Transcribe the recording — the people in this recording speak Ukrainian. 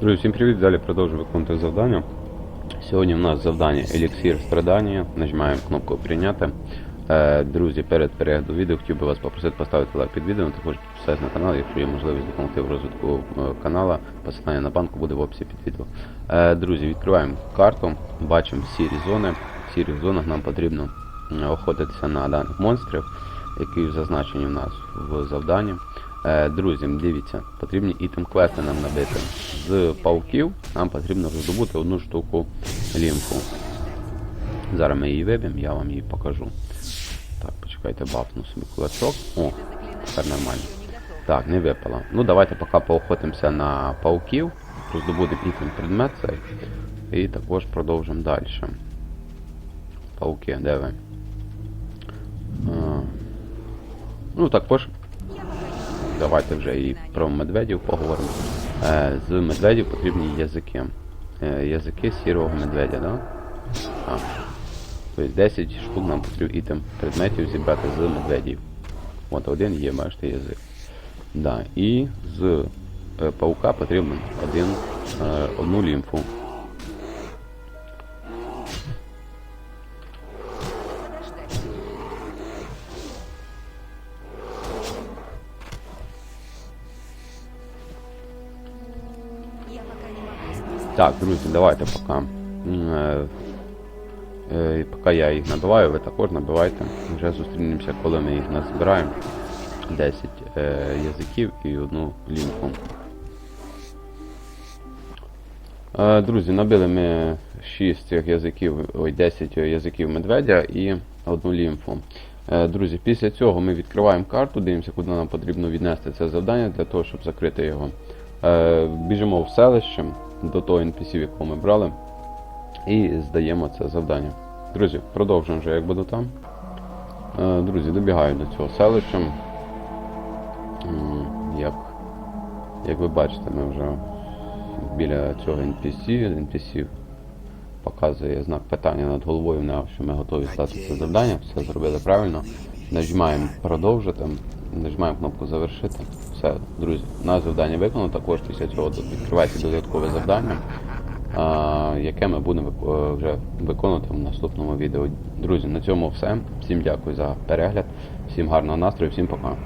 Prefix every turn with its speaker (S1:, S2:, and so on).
S1: Друзі, всім привіт! Далі продовжую виконувати завдання. Сьогодні в нас завдання Еліксір страдання. Нажимаємо кнопку прийняти. Е, Друзі, перед переглядом відео хотів би вас попросити поставити лайк під відео, також підписатися на канал, якщо є можливість допомогти в розвитку е, канала. Посилання на банку буде в описі під відео. Е, Друзі, відкриваємо карту, бачимо сірі зони. В сірих зонах нам потрібно охотитися на даних монстрів, які зазначені в нас в завданні. Е, Друзі, дивіться, потрібні ітем квести нам набити. З пауків нам потрібно роздобути одну штуку лімфу. Зараз ми її виб'ємо, я вам її покажу. Так, почекайте, бафну собі кулачок. О, тепер нормально. Так, не випала. Ну давайте поки поохотимося на пауків, роздобудемо ітем предмет цей. І також продовжимо далі. Пауки, де ви? А, ну також Давайте вже і про медведів поговоримо. Е, з медведів потрібні язики. Е, язики сірого медведя, да? Так. Тобто 10 штук нам потрібно ітем предметів зібрати з медведів. От один є, бачите, язик. Да. І з е, паука потрібно один, одну лімфу. Так, друзі, давайте поки. Е, е, поки я їх набиваю, ви також набивайте. Вже зустрінемося, коли ми їх назбираємо. 10 е, язиків і одну лімфу. Е, друзі, набили ми 6 цих язиків, ой, 10 язиків медведя і одну лімфу. Е, Друзі, після цього ми відкриваємо карту, дивимося, куди нам потрібно віднести це завдання для того, щоб закрити його. Е, Біжимо в селище до того NPC, якого ми брали, і здаємо це завдання. Друзі, продовжуємо вже, як буду там. Е, Друзі, добігаю до цього селища. Як, як ви бачите, ми вже біля цього NPC. NPC показує знак питання над головою, що ми готові стати це завдання, все зробили правильно. Нажимаємо продовжити, нажимаємо кнопку завершити. Все, друзі, на завдання виконано. Також після цього відкривається додаткове завдання, яке ми будемо е, вже виконувати в наступному відео. Друзі, на цьому все. Всім дякую за перегляд, всім гарного настрою, всім пока.